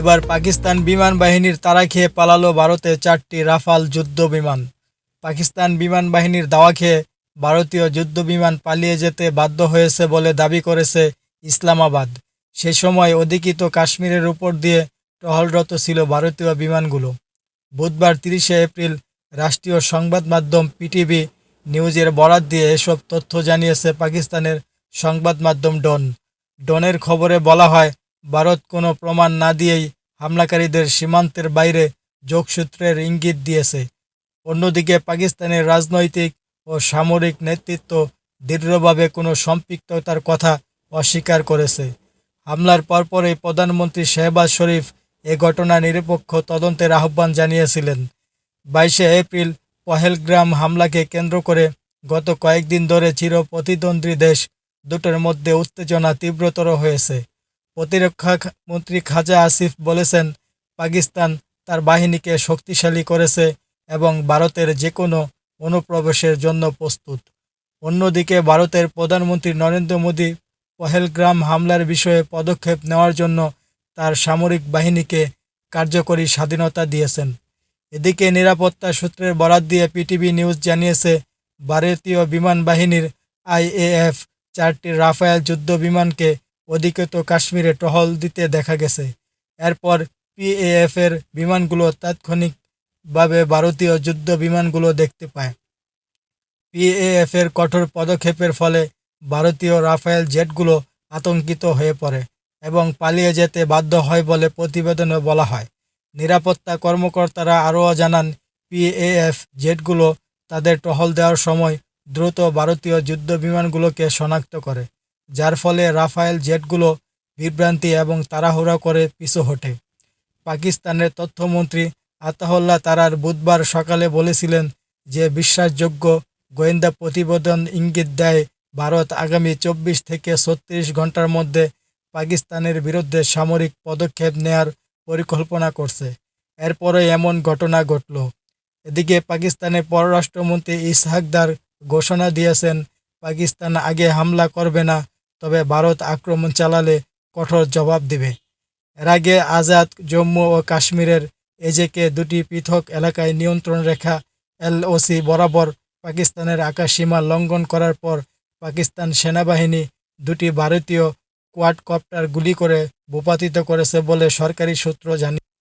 এবার পাকিস্তান বিমান বাহিনীর তাড়া খেয়ে পালালো ভারতে চারটি রাফাল যুদ্ধ বিমান। পাকিস্তান বিমান বাহিনীর দাওয়া খেয়ে ভারতীয় যুদ্ধ বিমান পালিয়ে যেতে বাধ্য হয়েছে বলে দাবি করেছে ইসলামাবাদ। সে সময় অধিকৃত কাশ্মীরের উপর দিয়ে টহলরত ছিল ভারতীয় বিমানগুলো। বুধবার তিরিশে এপ্রিল রাষ্ট্রীয় সংবাদ মাধ্যম পিটিভি নিউজের বরাত দিয়ে এসব তথ্য জানিয়েছে পাকিস্তানের সংবাদ মাধ্যম ডন। ডনের খবরে বলা হয় ভারত কোনো প্রমাণ না দিয়েই হামলাকারীদের সীমান্তের বাইরে যোগসূত্রের ইঙ্গিত দিয়েছে। অন্যদিকে পাকিস্তানের রাজনৈতিক ও সামরিক নেতৃত্ব দৃঢ়ভাবে কোনো সম্পৃক্ততার কথা অস্বীকার করেছে। হামলার পরপরই প্রধানমন্ত্রী শেহবাজ শরীফ এ ঘটনা নিরপেক্ষ তদন্তের আহ্বান জানিয়েছিলেন। বাইশে এপ্রিল পহেলগ্রাম হামলাকে কেন্দ্র করে গত কয়েকদিন ধরে চির প্রতিদ্বন্দ্বী দেশ দুটোর মধ্যে উত্তেজনা তীব্রতর হয়েছে। প্রতিরক্ষা মন্ত্রী খাজা আসিফ বলেছেন, পাকিস্তান তার বাহিনীকে শক্তিশালী করেছে এবং ভারতের যে কোনো অনুপ্রবেশের জন্য প্রস্তুত। অন্যদিকে ভারতের প্রধানমন্ত্রী নরেন্দ্র মোদী পহেলগ্রাম হামলার বিষয়ে পদক্ষেপ নেওয়ার জন্য তার সামরিক বাহিনীকে কার্যকরী স্বাধীনতা দিয়েছেন। এদিকে নিরাপত্তা সূত্রের বরাত দিয়ে পিটিভি নিউজ জানিয়েছে, ভারতীয় বিমান বাহিনীর আইএএফ চারটি রাফায়েল যুদ্ধ বিমানকে অধিকৃত কাশ্মীরে টহল দিতে দেখা গেছে। এরপর পিএএফ এর বিমানগুলো তাৎক্ষণিকভাবে ভারতীয় যুদ্ধ বিমানগুলো দেখতে পায়। পিএএফ এর কঠোর পদক্ষেপের ফলে ভারতীয় রাফায়েল জেটগুলো আতঙ্কিত হয়ে পড়ে এবং পালিয়ে যেতে বাধ্য হয় বলে প্রতিবেদনে বলা হয়। নিরাপত্তা কর্মকর্তারা আরও জানান পিএএফ জেটগুলো তাদের টহল দেওয়ার সময় দ্রুত ভারতীয় যুদ্ধ বিমানগুলোকে শনাক্ত করে। যার ফলে রাফায়েল জেটগুলো বিভ্রান্তি এবং তাড়াহুড়া করে পিছু হটে। পাকিস্তানের তথ্যমন্ত্রী আতাহুল্লাহ তারার বুধবার সকালে বলেছিলেন যে, বিশ্বাসযোগ্য গোয়েন্দা প্রতিবেদন ইঙ্গিত দেয়, ভারত আগামী চব্বিশ থেকে ছত্রিশ ঘণ্টার মধ্যে পাকিস্তানের বিরুদ্ধে সামরিক পদক্ষেপ নেয়ার পরিকল্পনা করছে। এরপরে এমন ঘটনা ঘটল। এদিকে পাকিস্তানের পররাষ্ট্রমন্ত্রী ইসহাকদার ঘোষণা দিয়েছেন, পাকিস্তান আগে হামলা করবে না তবে ভারত আক্রমণ চালালে কঠোর জবাব দেবে। এর আগে আজাদ, জম্মু ও কাশ্মীরের এজেকে দুটি পৃথক এলাকায় নিয়ন্ত্রণ রেখা এলওসি বরাবর পাকিস্তানের আকাশসীমা লঙ্ঘন করার পর পাকিস্তান সেনাবাহিনী দুটি ভারতীয় কোয়াডকপ্টার গুলি করে ভূপাতিত করেছে বলে সরকারি সূত্র জানিয়ে